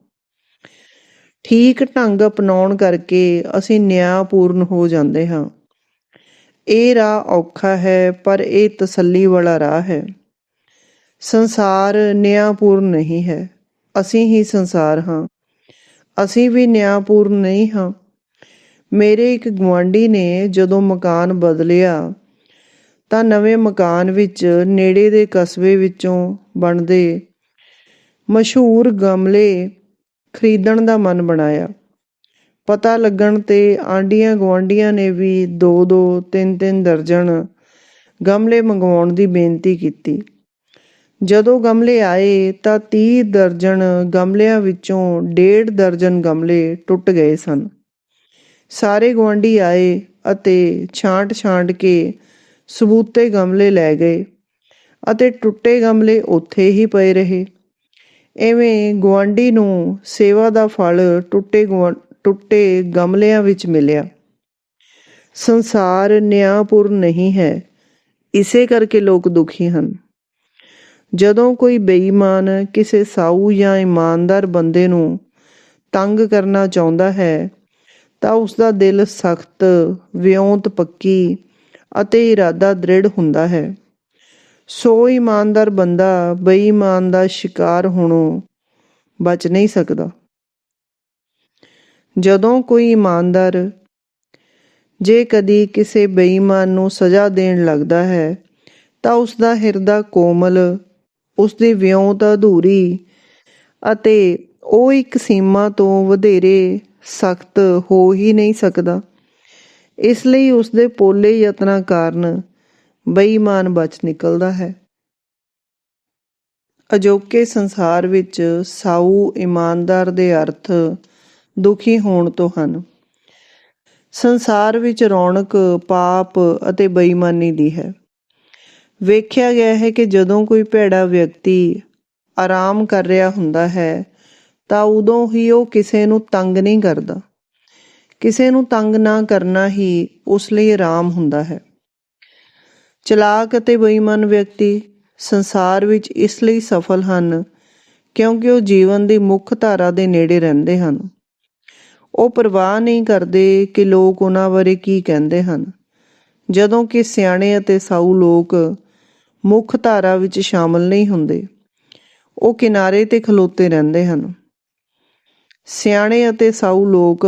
ਠੀਕ ਢੰਗ ਅਪਣਾਉਣ ਕਰਕੇ ਅਸੀਂ ਨਿਆਂਪੂਰਨ ਹੋ ਜਾਂਦੇ ਹਾਂ। ਇਹ ਰਾਹ ਔਖਾ ਹੈ, ਪਰ ਇਹ ਤਸੱਲੀ ਵਾਲਾ ਰਾਹ ਹੈ। ਸੰਸਾਰ ਨਿਆਂਪੂਰਨ ਨਹੀਂ ਹੈ। ਅਸੀਂ ਹੀ ਸੰਸਾਰ ਹਾਂ। ਅਸੀਂ ਵੀ ਨਿਆਂਪੂਰਨ ਨਹੀਂ ਹਾਂ। ਮੇਰੇ ਇੱਕ ਗਵਾਂਢੀ ਨੇ ਜਦੋਂ ਮਕਾਨ ਬਦਲਿਆ ਤਾਂ ਨਵੇਂ ਮਕਾਨ ਵਿੱਚ ਨੇੜੇ ਦੇ ਕਸਬੇ ਵਿੱਚੋਂ ਬਣਦੇ ਮਸ਼ਹੂਰ ਗਮਲੇ ਖਰੀਦਣ ਦਾ ਮਨ ਬਣਾਇਆ। ਪਤਾ ਲੱਗਣ ਤੇ ਆਂਡੀਆਂ ਗਵਾਂਡੀਆਂ ਨੇ ਵੀ ਦੋ ਦੋ, ਤਿੰਨ ਤਿੰਨ ਦਰਜਨ ਗਮਲੇ ਮੰਗਵਾਉਣ ਦੀ ਬੇਨਤੀ ਕੀਤੀ। ਜਦੋਂ ਗਮਲੇ ਆਏ ਤਾਂ 30 ਦਰਜਨ ਗਮਲਿਆਂ ਵਿੱਚੋਂ ਡੇਢ ਦਰਜਨ ਗਮਲੇ ਟੁੱਟ ਗਏ ਸਨ। ਸਾਰੇ ਗਵਾਂਢੀ ਆਏ ਅਤੇ ਛਾਂਟ-ਛਾਂਟ ਕੇ ਸਬੂਤੇ ਗਮਲੇ ਲੈ ਗਏ ਅਤੇ ਟੁੱਟੇ ਗਮਲੇ ਉੱਥੇ ਹੀ ਪਏ ਰਹੇ। ਐਵੇਂ ਗਵਾਂਢੀ ਨੂੰ ਸੇਵਾ ਦਾ ਫਲ ਟੁੱਟੇ ਟੁੱਟੇ ਗਮਲਿਆਂ ਵਿੱਚ ਮਿਲਿਆ। ਸੰਸਾਰ ਨਿਆਂਪੁਰ ਨਹੀਂ ਹੈ, ਇਸੇ ਕਰਕੇ ਲੋਕ ਦੁਖੀ ਹਨ। ਜਦੋਂ ਕੋਈ ਬੇਈਮਾਨ ਕਿਸੇ ਸਾਊ ਜਾਂ ਇਮਾਨਦਾਰ ਬੰਦੇ ਨੂੰ ਤੰਗ ਕਰਨਾ ਚਾਹੁੰਦਾ ਹੈ, ਤਾਂ ਉਸ ਦਾ ਦਿਲ ਸਖਤ, ਵਿਉਂਤ, ਪੱਕੀ ਅਤੇ ਇਰਾਦਾ ਦ੍ਰਿੜ ਹੁੰਦਾ ਹੈ। ਸੋ ਇਮਾਨਦਾਰ ਬੰਦਾ ਬੇਈਮਾਨ ਦਾ ਸ਼ਿਕਾਰ ਹੋਣੋਂ ਬਚ ਨਹੀਂ ਸਕਦਾ। ਜਦੋਂ ਕੋਈ ਇਮਾਨਦਾਰ ਜੇ ਕਦੀ ਕਿਸੇ ਬੇਈਮਾਨ ਨੂੰ ਸਜ਼ਾ ਦੇਣ ਲੱਗਦਾ ਹੈ, ਤਾਂ ਉਸ ਦਾ ਹਿਰਦਾ ਕੋਮਲ ਉਸ ਦੀ ਤਾਂ ਅਧੂਰੀ ਅਤੇ ਉਹ ਇੱਕ ਸੀਮਾ ਤੋਂ ਵਧੇਰੇ ਸਖਤ ਹੋ ਹੀ ਨਹੀਂ ਸਕਦਾ। ਇਸ ਲਈ ਉਸ ਦੇ ਪੋਲੇ ਯਤਨਾਂ ਕਾਰਨ ਬੇਈਮਾਨ ਬਚ ਨਿਕਲਦਾ ਹੈ। ਅਜੋਕੇ ਸੰਸਾਰ ਵਿੱਚ ਸਾਊ ਇਮਾਨਦਾਰ ਦੇ ਅਰਥ ਦੁਖੀ ਹੋਣ ਤੋਂ ਹਨ। ਸੰਸਾਰ ਵਿੱਚ ਰੌਣਕ, ਪਾਪ ਅਤੇ ਬੇਈਮਾਨੀ ਦੀ ਹੈ। ਵੇਖਿਆ ਗਿਆ ਹੈ ਕਿ ਜਦੋਂ ਕੋਈ ਭੈੜਾ ਵਿਅਕਤੀ ਆਰਾਮ ਕਰ ਰਿਹਾ ਹੁੰਦਾ ਹੈ, ਤਾਂ ਉਦੋਂ ਹੀ ਉਹ ਕਿਸੇ ਨੂੰ ਤੰਗ ਨਹੀਂ ਕਰਦਾ। ਕਿਸੇ ਨੂੰ ਤੰਗ ਨਾ ਕਰਨਾ ਹੀ ਉਸ ਲਈ ਆਰਾਮ ਹੁੰਦਾ ਹੈ। ਚਲਾਕ ਅਤੇ ਬੇਈਮਾਨ ਵਿਅਕਤੀ ਸੰਸਾਰ ਵਿੱਚ ਇਸ ਲਈ ਸਫਲ ਹਨ ਕਿਉਂਕਿ ਉਹ ਜੀਵਨ ਦੀ ਮੁੱਖ ਧਾਰਾ ਦੇ ਨੇੜੇ ਰਹਿੰਦੇ ਹਨ। ਉਹ ਪਰਵਾਹ ਨਹੀਂ ਕਰਦੇ ਕਿ ਲੋਕ ਉਹਨਾਂ ਬਾਰੇ ਕੀ ਕਹਿੰਦੇ ਹਨ। ਜਦੋਂ ਕਿ ਸਿਆਣੇ ਅਤੇ ਸਾਊ ਲੋਕ ਮੁੱਖ ਧਾਰਾ ਵਿੱਚ ਸ਼ਾਮਲ ਨਹੀਂ ਹੁੰਦੇ, ਉਹ ਕਿਨਾਰੇ ਤੇ ਖਲੋਤੇ ਰਹਿੰਦੇ ਹਨ। ਸਿਆਣੇ ਅਤੇ ਸਾਊ ਲੋਕ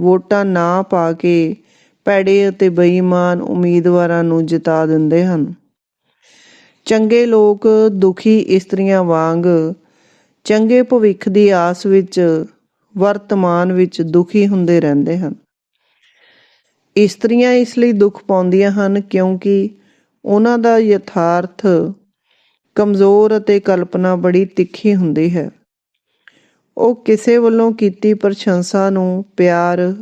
ਵੋਟਾਂ ਨਾ ਪਾ ਕੇ ਪੈੜੇ ਅਤੇ ਬੇਈਮਾਨ ਉਮੀਦਵਾਰਾਂ ਨੂੰ ਜਿਤਾ ਦਿੰਦੇ ਹਨ। ਚੰਗੇ ਲੋਕ ਦੁਖੀ ਇਸਤਰੀਆਂ ਵਾਂਗ ਚੰਗੇ ਭਵਿੱਖ ਦੀ ਆਸ ਵਿੱਚ, ਵਰਤਮਾਨ ਵਿੱਚ ਦੁਖੀ ਹੁੰਦੇ ਰਹਿੰਦੇ ਹਨ। ਇਸਤਰੀਆਂ ਇਸ ਲਈ ਦੁੱਖ ਪਾਉਂਦੀਆਂ ਹਨ ਕਿਉਂਕਿ ਉਹਨਾਂ ਦਾ ਯਥਾਰਥ, ਕਮਜ਼ੋਰ ਅਤੇ ਕਲਪਨਾ ਬੜੀ ਤਿੱਖੀ ਹੁੰਦੀ ਹੈ। ਉਹ ਕਿਸੇ ਵੱਲੋਂ ਕੀਤੀ ਪ੍ਰਸ਼ੰਸਾ ਨੂੰ ਪਿਆਰ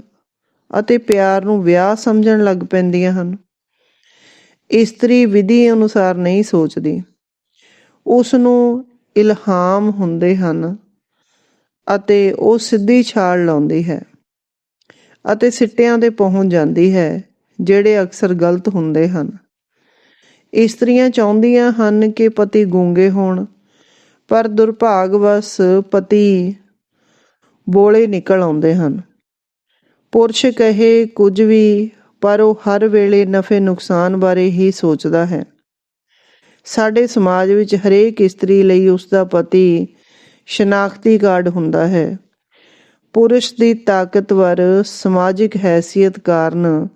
ਅਤੇ ਪਿਆਰ ਨੂੰ ਵਿਆਹ ਸਮਝਣ ਲੱਗ ਪੈਂਦੀਆਂ ਹਨ। ਇਸਤਰੀ ਵਿਧੀ ਅਨੁਸਾਰ ਨਹੀਂ ਸੋਚਦੀ। ਉਸ ਨੂੰ ਇਲਹਾਮ ਹੁੰਦੇ ਹਨ ਅਤੇ ਉਹ ਸਿੱਧੀ ਛਾਲ ਲਾਉਂਦੀ ਹੈ ਅਤੇ ਸਿੱਟਿਆਂ ਤੇ ਪਹੁੰਚ ਜਾਂਦੀ ਹੈ, ਜਿਹੜੇ ਅਕਸਰ ਗਲਤ ਹੁੰਦੇ ਹਨ। ਇਸਤਰੀਆਂ ਚਾਹੁੰਦੀਆਂ ਹਨ ਕਿ ਪਤੀ ਗੂੰਗੇ ਹੋਣ, ਪਰ ਦੁਰਭਾਗਵਸ ਪਤੀ ਬੋਲੇ ਨਿਕਲ ਆਉਂਦੇ ਹਨ। ਪੁਰਸ਼ ਕਹੇ, ਕੁਝ ਵੀ, ਪਰ ਉਹ ਹਰ ਵੇਲੇ ਨਫੇ ਨੁਕਸਾਨ ਬਾਰੇ ਹੀ ਸੋਚਦਾ ਹੈ। ਸਾਡੇ ਸਮਾਜ ਵਿੱਚ ਹਰੇਕ ਇਸਤਰੀ ਲਈ ਉਸ ਦਾ ਪਤੀ ਸ਼ਨਾਖਤੀ ਕਾਰਡ ਹੁੰਦਾ ਹੈ। ਪੁਰਸ਼ ਦੀ ਤਾਕਤਵਰ ਸਮਾਜਿਕ ਹੈਸੀਅਤ ਕਾਰਨ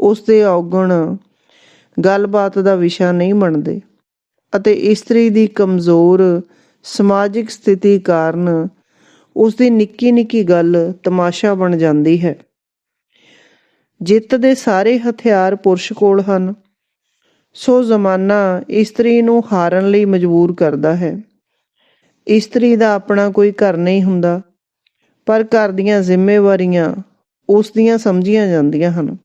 ਉਸ ਦੇ ਔਗਣ ਗੱਲਬਾਤ ਦਾ ਵਿਸ਼ਾ ਨਹੀਂ ਬਣਦੇ ਅਤੇ ਇਸਤਰੀ ਦੀ ਕਮਜ਼ੋਰ ਸਮਾਜਿਕ ਸਥਿਤੀ ਕਾਰਨ ਉਸ ਦੀ ਨਿੱਕੀ ਨਿੱਕੀ ਗੱਲ ਤਮਾਸ਼ਾ ਬਣ ਜਾਂਦੀ ਹੈ। ਜਿੱਤ ਦੇ ਸਾਰੇ ਹਥਿਆਰ ਪੁਰਸ਼ ਕੋਲ ਹਨ। ਸੋ ਜ਼ਮਾਨਾ ਇਸਤਰੀ ਨੂੰ ਹਾਰਨ ਲਈ ਮਜਬੂਰ ਕਰਦਾ ਹੈ। ਇਸਤਰੀ ਦਾ ਆਪਣਾ ਕੋਈ ਘਰ ਨਹੀਂ ਹੁੰਦਾ, ਪਰ ਘਰ ਦੀਆਂ ਜ਼ਿੰਮੇਵਾਰੀਆਂ ਉਸ ਦੀਆਂ ਸਮਝੀਆਂ ਜਾਂਦੀਆਂ ਹਨ।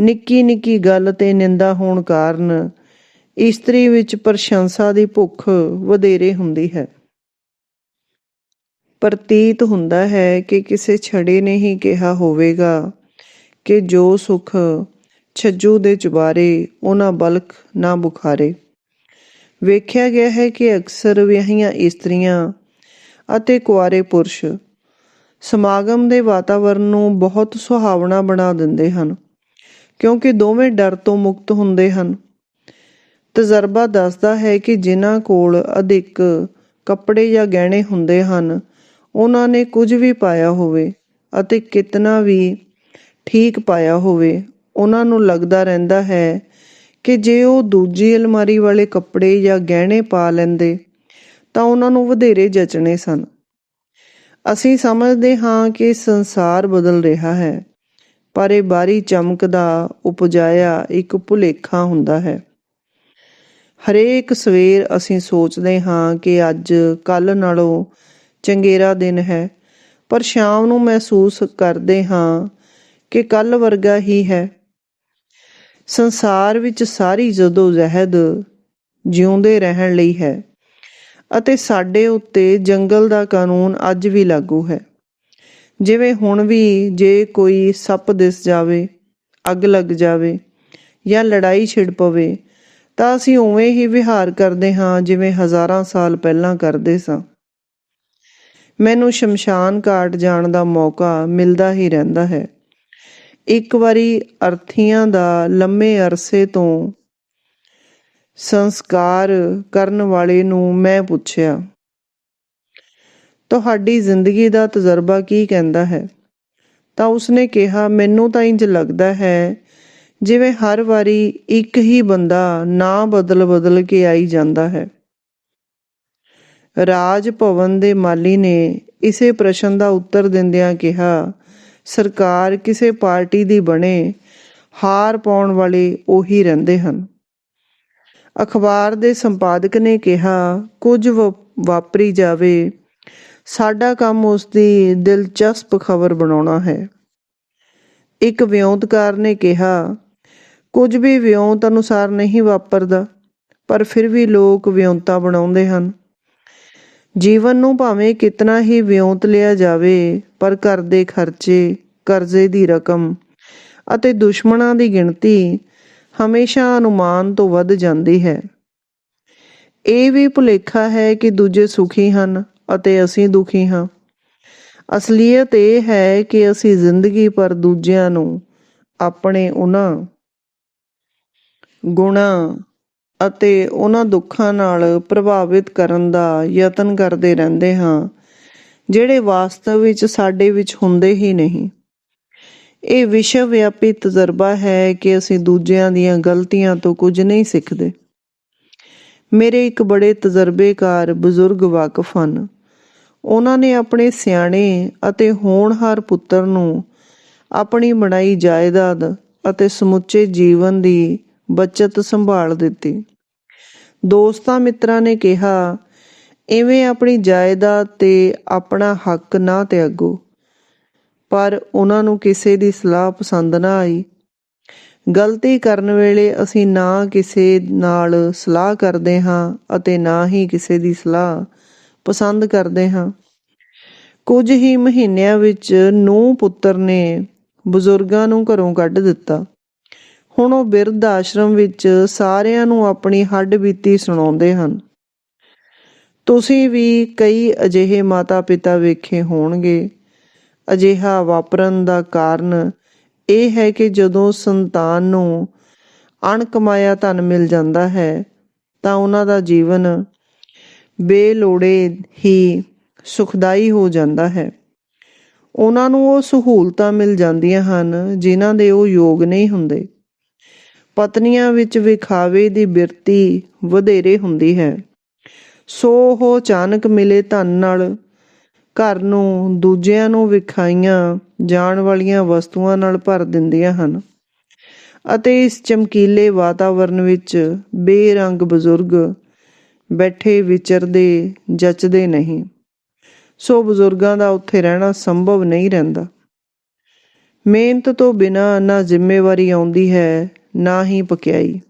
ਨਿੱਕੀ ਨਿੱਕੀ ਗੱਲ ਤੇ ਨਿੰਦਾ ਹੋਣ ਕਾਰਨ ਇਸਤਰੀ ਵਿੱਚ ਪ੍ਰਸ਼ੰਸਾ ਦੀ ਭੁੱਖ ਵਧੇਰੇ ਹੁੰਦੀ ਹੈ। ਪ੍ਰਤੀਤ ਹੁੰਦਾ ਹੈ ਕਿ ਕਿਸੇ ਛੜੇ ਨੇ ਹੀ ਕਿਹਾ ਹੋਵੇਗਾ ਕਿ ਜੋ ਸੁਖ ਛੱਜੂ ਦੇ ਚੁਬਾਰੇ, ਉਹਨਾਂ ਬਲਖ ਨਾ ਬੁਖਾਰੇ। ਵੇਖਿਆ ਗਿਆ ਹੈ ਕਿ ਅਕਸਰ ਵਿਆਹੀਆਂ ਇਸਤਰੀਆਂ ਅਤੇ ਕੁਆਰੇ ਪੁਰਸ਼ ਸਮਾਗਮ ਦੇ ਵਾਤਾਵਰਣ ਨੂੰ ਬਹੁਤ ਸੁਹਾਵਣਾ ਬਣਾ ਦਿੰਦੇ ਹਨ, ਕਿਉਂਕਿ ਦੋਵੇਂ ਡਰ ਤੋਂ ਮੁਕਤ ਹੁੰਦੇ ਹਨ। ਤਜਰਬਾ ਦੱਸਦਾ ਹੈ ਕਿ ਜਿਨ੍ਹਾਂ ਕੋਲ ਅਧਿਕ ਕੱਪੜੇ ਜਾਂ ਗਹਿਣੇ ਹੁੰਦੇ ਹਨ ਉਹਨਾਂ ਨੇ ਕੁਝ ਵੀ ਪਾਇਆ ਹੋਵੇ ਅਤੇ ਕਿਤਨਾ ਵੀ ਠੀਕ ਪਾਇਆ ਹੋਵੇ, ਉਹਨਾਂ ਨੂੰ ਲੱਗਦਾ ਰਹਿੰਦਾ ਹੈ ਕਿ ਜੇ ਉਹ ਦੂਜੀ ਅਲਮਾਰੀ ਵਾਲੇ ਕੱਪੜੇ ਜਾਂ ਗਹਿਣੇ ਪਾ ਲੈਂਦੇ, ਤਾਂ ਉਹਨਾਂ ਨੂੰ ਵਧੇਰੇ ਜਚਣੇ ਸਨ। ਅਸੀਂ ਸਮਝਦੇ ਹਾਂ ਕਿ ਸੰਸਾਰ ਬਦਲ ਰਿਹਾ ਹੈ, ਪਰ ਇਹ ਬਾਰੀ ਚਮਕ ਦਾ ਉਪਜਾਇਆ ਇੱਕ ਭੁਲੇਖਾ ਹੁੰਦਾ ਹੈ। ਹਰੇਕ ਸਵੇਰ ਅਸੀਂ ਸੋਚਦੇ ਹਾਂ ਕਿ ਅੱਜ ਕੱਲ ਨਾਲੋਂ ਚੰਗੇਰਾ ਦਿਨ ਹੈ। ਪਰ ਸ਼ਾਮ ਨੂੰ ਮਹਿਸੂਸ ਕਰਦੇ ਹਾਂ ਕਿ ਕੱਲ ਵਰਗਾ ਹੀ ਹੈ। ਸੰਸਾਰ ਵਿੱਚ ਸਾਰੀ ਜਦੋ ਜਹਿਦ ਜਿਉਂਦੇ ਰਹਿਣ ਲਈ ਹੈ ਅਤੇ ਸਾਡੇ ਉੱਤੇ ਜੰਗਲ ਦਾ ਕਾਨੂੰਨ ਅੱਜ ਵੀ ਲਾਗੂ ਹੈ। ਜਿਵੇਂ ਹੁਣ ਵੀ ਜੇ ਕੋਈ ਸੱਪ ਦਿਸ ਜਾਵੇ, ਅੱਗ ਲੱਗ ਜਾਵੇ ਜਾਂ ਲੜਾਈ ਛਿੜ ਪਵੇ, ਤਾਂ ਅਸੀਂ ਉਵੇਂ ਹੀ ਵਿਹਾਰ ਕਰਦੇ ਹਾਂ ਜਿਵੇਂ ਹਜ਼ਾਰਾਂ ਸਾਲ ਪਹਿਲਾਂ ਕਰਦੇ ਸਾਂ। ਮੈਨੂੰ ਸ਼ਮਸ਼ਾਨ ਘਾਟ ਜਾਣ ਦਾ ਮੌਕਾ ਮਿਲਦਾ ਹੀ ਰਹਿੰਦਾ ਹੈ। ਇੱਕ ਵਾਰੀ ਅਰਥੀਆਂ ਦਾ ਲੰਮੇ ਅਰਸੇ ਤੋਂ ਸੰਸਕਾਰ ਕਰਨ ਵਾਲੇ ਨੂੰ ਮੈਂ ਪੁੱਛਿਆ, ਤੁਹਾਡੀ ਜ਼ਿੰਦਗੀ ਦਾ ਤਜਰਬਾ ਕੀ ਕਹਿੰਦਾ ਹੈ? ਤਾਂ ਉਸਨੇ ਕਿਹਾ, ਮੈਨੂੰ ਤਾਂ ਇੰਜ ਲੱਗਦਾ ਹੈ ਜਿਵੇਂ ਹਰ ਵਾਰੀ ਇੱਕ ਹੀ ਬੰਦਾ ਨਾ ਬਦਲ ਬਦਲ ਕੇ ਆਈ ਜਾਂਦਾ ਹੈ। ਰਾਜ ਭਵਨ ਦੇ ਮਾਲੀ ਨੇ ਇਸੇ ਪ੍ਰਸ਼ਨ ਦਾ ਉੱਤਰ ਦਿੰਦਿਆਂ ਕਿਹਾ, ਸਰਕਾਰ ਕਿਸੇ ਪਾਰਟੀ ਦੀ ਬਣੇ, ਹਾਰ ਪਾਉਣ ਵਾਲੇ ਉਹੀ ਰਹਿੰਦੇ ਹਨ। ਅਖਬਾਰ ਦੇ ਸੰਪਾਦਕ ਨੇ ਕਿਹਾ, ਕੁਝ ਵਾਪਰੀ ਜਾਵੇ। ਸਾਡਾ ਕੰਮ ਉਸ ਦੀ ਦਿਲਚਸਪ ਖਬਰ ਬਣਾਉਣਾ ਹੈ। ਇੱਕ ਵਿਉਂਤਕਾਰ ਨੇ ਕਿਹਾ, ਕੁਝ ਵੀ ਵਿਉਂਤ ਅਨੁਸਾਰ ਨਹੀਂ ਵਾਪਰਦਾ, ਪਰ ਫਿਰ ਵੀ ਲੋਕ ਵਿਉਂਤਾ ਬਣਾਉਂਦੇ ਹਨ। ਜੀਵਨ ਨੂੰ ਭਾਵੇਂ ਕਿਤਨਾ ਹੀ ਵਿਉਂਤ ਲਿਆ ਜਾਵੇ, ਪਰ ਘਰ ਦੇ ਖਰਚੇ, ਕਰਜ਼ੇ ਦੀ ਰਕਮ ਅਤੇ ਦੁਸ਼ਮਣਾਂ ਦੀ ਗਿਣਤੀ ਹਮੇਸ਼ਾ ਅਨੁਮਾਨ ਤੋਂ ਵੱਧ ਜਾਂਦੀ ਹੈ। ਇਹ ਵੀ ਭੁਲੇਖਾ ਹੈ ਕਿ ਦੂਜੇ ਸੁਖੀ ਹਨ ਅਤੇ ਅਸੀਂ ਦੁਖੀ ਹਾਂ। ਅਸਲੀਅਤ ਇਹ ਹੈ ਕਿ ਅਸੀਂ ਜ਼ਿੰਦਗੀ ਪਰ ਦੂਜਿਆਂ ਨੂੰ ਆਪਣੇ ਉਹਨਾਂ ਗੁਣਾ ਅਤੇ ਉਹਨਾਂ ਦੁੱਖਾਂ ਨਾਲ ਪ੍ਰਭਾਵਿਤ ਕਰਨ ਦਾ ਯਤਨ ਕਰਦੇ ਰਹਿੰਦੇ ਹਾਂ, ਜਿਹੜੇ ਵਾਸਤਵ ਵਿੱਚ ਸਾਡੇ ਵਿੱਚ ਹੁੰਦੇ ਹੀ ਨਹੀਂ। ਇਹ ਵਿਸ਼ਵ ਵਿਆਪੀ ਤਜਰਬਾ ਹੈ ਕਿ ਅਸੀਂ ਦੂਜਿਆਂ ਦੀਆਂ ਗਲਤੀਆਂ ਤੋਂ ਕੁਝ ਨਹੀਂ ਸਿੱਖਦੇ। ਮੇਰੇ ਇੱਕ ਬੜੇ ਤਜਰਬੇਕਾਰ ਬਜ਼ੁਰਗ ਵਾਕਫ ਹਨ। ਉਹਨਾਂ ਨੇ ਆਪਣੇ ਸਿਆਣੇ ਅਤੇ ਹੋਣਹਾਰ ਪੁੱਤਰ ਨੂੰ ਆਪਣੀ ਬਣਾਈ ਜਾਇਦਾਦ ਅਤੇ ਸਮੁੱਚੇ ਜੀਵਨ ਦੀ ਬਚਤ ਸੰਭਾਲ ਦਿੱਤੀ। ਦੋਸਤਾਂ ਮਿੱਤਰਾਂ ਨੇ ਕਿਹਾ ਐਵੇਂ ਆਪਣੀ ਜਾਇਦਾਦ ਤੇ ਆਪਣਾ ਹੱਕ ਨਾ ਤਿਆਗੋ। ਪਰ ਉਹਨਾਂ ਨੂੰ ਕਿਸੇ ਦੀ ਸਲਾਹ ਪਸੰਦ ਨਾ ਆਈ। ਗਲਤੀ ਕਰਨ ਵੇਲੇ ਅਸੀਂ ਨਾ ਕਿਸੇ ਨਾਲ ਸਲਾਹ ਕਰਦੇ ਹਾਂ ਅਤੇ ਨਾ ਹੀ ਕਿਸੇ ਦੀ ਸਲਾਹ ਪਸੰਦ ਕਰਦੇ ਹਾਂ। ਕੁਝ ਹੀ ਮਹੀਨਿਆਂ ਵਿੱਚ ਨੂੰ ਪੁੱਤਰ ਨੇ ਬਜ਼ੁਰਗਾਂ ਨੂੰ ਘਰੋਂ ਕੱਢ ਦਿੱਤਾ। ਹੁਣ ਉਹ ਬਿਰਧ ਆਸ਼ਰਮ ਵਿੱਚ ਸਾਰਿਆਂ ਨੂੰ ਆਪਣੀ ਹੱਡ ਬੀਤੀ ਸੁਣਾਉਂਦੇ ਹਨ। ਤੁਸੀਂ ਵੀ ਕਈ ਅਜਿਹੇ ਮਾਤਾ-ਪਿਤਾ ਵੇਖੇ ਹੋਣਗੇ। ਅਜਿਹਾ ਵਾਪਰਨ ਦਾ ਕਾਰਨ ਇਹ ਹੈ ਕਿ ਜਦੋਂ ਸੰਤਾਨ ਨੂੰ ਅਣਕਮਾਇਆ ਧਨ ਮਿਲ ਜਾਂਦਾ ਹੈ, ਤਾਂ ਉਹਨਾਂ ਦਾ ਜੀਵਨ ਬੇਲੋੜੇ ਹੀ ਸੁਖਦਾਈ ਹੋ ਜਾਂਦਾ ਹੈ। ਉਹਨਾਂ ਨੂੰ ਉਹ ਸਹੂਲਤਾਂ ਮਿਲ ਜਾਂਦੀਆਂ ਹਨ, ਜਿਨ੍ਹਾਂ ਦੇ ਉਹ ਯੋਗ ਨਹੀਂ ਹੁੰਦੇ। ਪਤਨੀਆਂ ਵਿੱਚ ਵਿਖਾਵੇ ਦੀ ਬਿਰਤੀ ਵਧੇਰੇ ਹੁੰਦੀ ਹੈ। ਸੋ ਉਹ ਅਚਾਨਕ ਮਿਲੇ ਧਨ ਨਾਲ, ਘਰ ਨੂੰ ਦੂਜਿਆਂ ਨੂੰ ਵਿਖਾਈਆਂ ਜਾਣ ਵਾਲੀਆਂ ਵਸਤੂਆਂ ਨਾਲ ਭਰ ਦਿੰਦੀਆਂ ਹਨ ਅਤੇ ਇਸ ਚਮਕੀਲੇ ਵਾਤਾਵਰਣ ਵਿੱਚ ਬੇਰੰਗ ਬਜ਼ੁਰਗ ਬੈਠੇ ਵਿਚਰਦੇ, ਜੱਚਦੇ ਨਹੀਂ। ਸੋ ਬਜ਼ੁਰਗਾਂ ਦਾ ਉੱਥੇ ਰਹਿਣਾ ਸੰਭਵ ਨਹੀਂ ਰਹਿੰਦਾ। ਮਿਹਨਤ ਤੋਂ ਬਿਨਾ ਨਾ ਜ਼ਿੰਮੇਵਾਰੀ ਆਉਂਦੀ ਹੈ ਨਾ ਹੀ ਪਕਿਆਈ।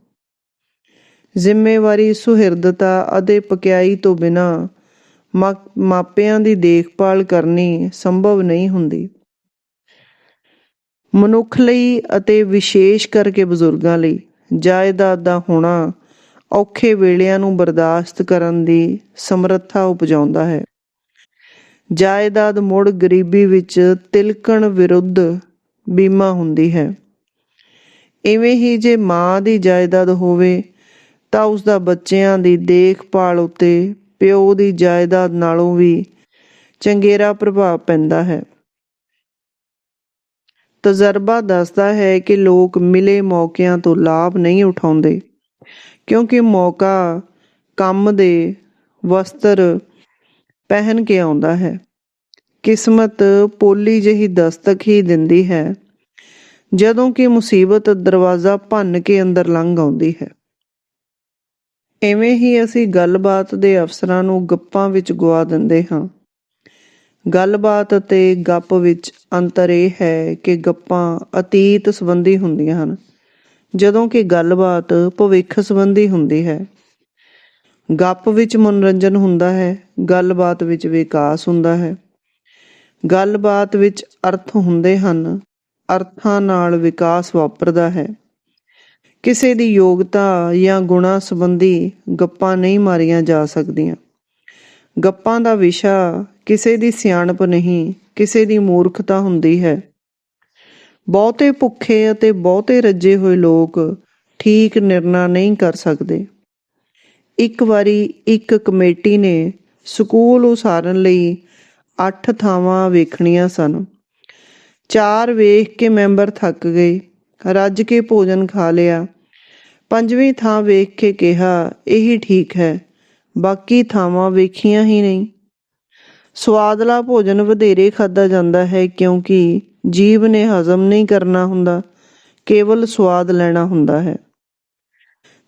ਜ਼ਿੰਮੇਵਾਰੀ ਸੁਹਿਰਦਤਾ ਅਤੇ ਪਕਿਆਈ ਤੋਂ ਬਿਨਾ ਮਾਪਿਆਂ ਦੀ ਦੇਖਭਾਲ ਕਰਨੀ ਸੰਭਵ ਨਹੀਂ ਹੁੰਦੀ। ਮਨੁੱਖ ਲਈ ਅਤੇ ਵਿਸ਼ੇਸ਼ ਕਰਕੇ ਬਜ਼ੁਰਗਾਂ ਲਈ ਜਾਇਦਾਦ ਦਾ ਹੋਣਾ ਔਖੇ ਵੇਲਿਆਂ ਨੂੰ ਬਰਦਾਸ਼ਤ ਕਰਨ ਦੀ ਸਮਰੱਥਾ ਉਪਜਾਉਂਦਾ ਹੈ। ਜਾਇਦਾਦ ਮੁੜ ਗਰੀਬੀ ਵਿੱਚ ਤਿਲਕਣ ਵਿਰੁੱਧ ਬੀਮਾ ਹੁੰਦੀ ਹੈ। ਇਵੇਂ ਹੀ ਜੇ ਮਾਂ ਦੀ ਜਾਇਦਾਦ ਹੋਵੇ, ਤਾਂ ਉਸ ਦਾ ਬੱਚਿਆਂ ਦੀ ਦੇਖਭਾਲ ਉੱਤੇ ਪਿਓ ਦੀ ਜਾਇਦਾਦ ਨਾਲੋਂ ਵੀ ਚੰਗੇਰਾ ਪ੍ਰਭਾਵ ਪੈਂਦਾ ਹੈ। ਤਜਰਬਾ ਦੱਸਦਾ ਹੈ ਕਿ ਲੋਕ ਮਿਲੇ ਮੌਕਿਆਂ ਤੋਂ ਲਾਭ ਨਹੀਂ ਉਠਾਉਂਦੇ, ਕਿਉਂਕਿ ਮੌਕਾ ਕੰਮ ਦੇ ਵਸਤਰ ਪਹਿਨ ਕੇ ਆਉਂਦਾ ਹੈ। ਕਿਸਮਤ ਪੋਲੀ ਜਿਹੀ ਦਸਤਕ ਹੀ ਦਿੰਦੀ ਹੈ। ਜਦੋਂ ਕਿ ਮੁਸੀਬਤ ਦਰਵਾਜ਼ਾ ਭੰਨ ਕੇ ਅੰਦਰ ਲੰਘ ਆਉਂਦੀ ਹੈ। ਐਵੇਂ ਹੀ ਅਸੀਂ ਗੱਲਬਾਤ ਦੇ ਅਵਸਰਾਂ ਨੂੰ ਗੱਪਾਂ ਵਿੱਚ ਗਵਾ ਦਿੰਦੇ ਹਾਂ। ਗੱਲਬਾਤ ਅਤੇ ਗੱਪ ਵਿੱਚ ਅੰਤਰ ਇਹ ਹੈ ਕਿ ਗੱਪਾਂ ਅਤੀਤ ਸੰਬੰਧੀ ਹੁੰਦੀਆਂ ਹਨ। ਜਦੋਂ ਕਿ ਗੱਲਬਾਤ ਭਵਿੱਖ ਸੰਬੰਧੀ ਹੁੰਦੀ ਹੈ। ਗੱਪ ਵਿੱਚ ਮਨੋਰੰਜਨ ਹੁੰਦਾ ਹੈ, ਗੱਲਬਾਤ ਵਿੱਚ ਵਿਕਾਸ ਹੁੰਦਾ ਹੈ। ਗੱਲਬਾਤ ਵਿੱਚ ਅਰਥ ਹੁੰਦੇ ਹਨ। ਅਰਥਾਂ ਨਾਲ ਵਿਕਾਸ ਵਾਪਰਦਾ ਹੈ। ਕਿਸੇ ਦੀ ਯੋਗਤਾ ਜਾਂ ਗੁਣਾ ਸੰਬੰਧੀ ਗੱਪਾਂ ਨਹੀਂ ਮਾਰੀਆਂ ਜਾ ਸਕਦੀਆਂ। ਗੱਪਾਂ ਦਾ ਵਿਸ਼ਾ ਕਿਸੇ ਦੀ ਸਿਆਣਪ ਨਹੀਂ, ਕਿਸੇ ਦੀ ਮੂਰਖਤਾ ਹੁੰਦੀ ਹੈ। ਬਹੁਤੇ ਭੁੱਖੇ ਅਤੇ ਬਹੁਤੇ ਰੱਜੇ ਹੋਏ ਲੋਕ ਠੀਕ ਨਿਰਣਾ ਨਹੀਂ ਕਰ ਸਕਦੇ। ਇੱਕ ਵਾਰੀ ਇੱਕ ਕਮੇਟੀ ਨੇ ਸਕੂਲ ਉਸਾਰਨ ਲਈ ਅੱਠ ਥਾਵਾਂ ਵੇਖਣੀਆਂ ਸਨ। ਚਾਰ ਵੇਖ ਕੇ ਮੈਂਬਰ ਥੱਕ ਗਏ। ਰੱਜ ਕੇ ਭੋਜਨ ਖਾ ਲਿਆ। ਪੰਜਵੀਂ ਥਾਂ ਵੇਖ ਕੇ ਕਿਹਾ, ਇਹੀ ਠੀਕ ਹੈ। ਬਾਕੀ ਥਾਵਾਂ ਵੇਖੀਆਂ ਹੀ ਨਹੀਂ। ਸਵਾਦਲਾ ਭੋਜਨ ਵਧੇਰੇ ਖਾਦਾ ਜਾਂਦਾ ਹੈ ਕਿਉਂਕਿ ਜੀਵ ਨੇ ਹਜ਼ਮ ਨਹੀਂ ਕਰਨਾ ਹੁੰਦਾ, ਕੇਵਲ ਸਵਾਦ ਲੈਣਾ ਹੁੰਦਾ ਹੈ।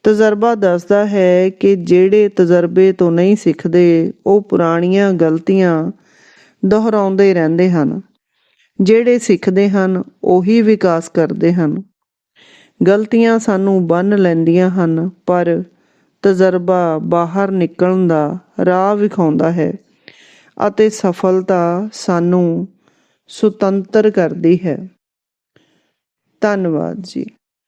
ਤਜਰਬਾ ਦੱਸਦਾ ਹੈ ਕਿ ਜਿਹੜੇ ਤਜਰਬੇ ਤੋਂ ਨਹੀਂ ਸਿੱਖਦੇ, ਉਹ ਪੁਰਾਣੀਆਂ ਗਲਤੀਆਂ ਦੁਹਰਾਉਂਦੇ ਰਹਿੰਦੇ ਹਨ। ਜਿਹੜੇ ਸਿੱਖਦੇ ਹਨ, ਉਹੀ ਵਿਕਾਸ ਕਰਦੇ ਹਨ। ਗਲਤੀਆਂ ਸਾਨੂੰ ਬੰਨ ਲੈਂਦੀਆਂ ਹਨ, ਪਰ ਤਜਰਬਾ ਬਾਹਰ ਨਿਕਲਣ ਦਾ ਰਾਹ ਵਿਖਾਉਂਦਾ ਹੈ ਅਤੇ ਸਫਲਤਾ ਸਾਨੂੰ ਸੁਤੰਤਰ ਕਰਦੀ ਹੈ। ਧੰਨਵਾਦ ਜੀ।